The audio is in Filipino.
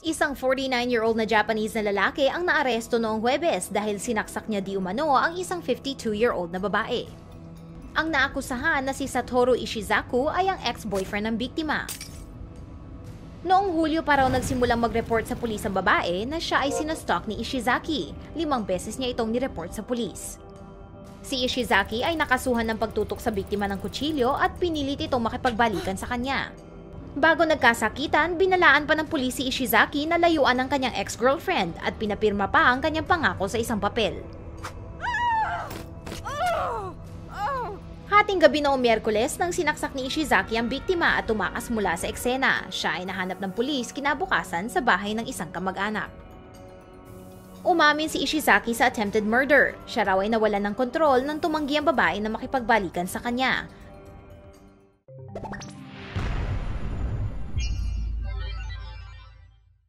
Isang 49-year-old na Japanese na lalaki ang naaresto noong Huwebes dahil sinaksak niya di umano ang isang 52-year-old na babae. Ang naakusahan na si Satoru Ishizaku ay ang ex-boyfriend ng biktima. Noong Hulyo pa raw nagsimulang mag-report sa pulis ang babae na siya ay sinastalk ni Ishizaki. Limang beses niya itong nireport sa pulis. Si Ishizaki ay nakasuhan ng pagtutok sa biktima ng kutsilyo at pinilit itong makipagbalikan sa kanya. Bago nagkasakitan, binalaan pa ng pulis si Ishizaki na layuan ng kanyang ex-girlfriend at pinapirma pa ang kanyang pangako sa isang papel. Hating gabi noong Miyerkules nang sinaksak ni Ishizaki ang biktima at tumakas mula sa eksena. Siya ay nahanap ng pulis kinabukasan sa bahay ng isang kamag-anak. Umamin si Ishizaki sa attempted murder. Siya raw ay nawalan ng kontrol nang tumanggi ang babae na makipagbalikan sa kanya.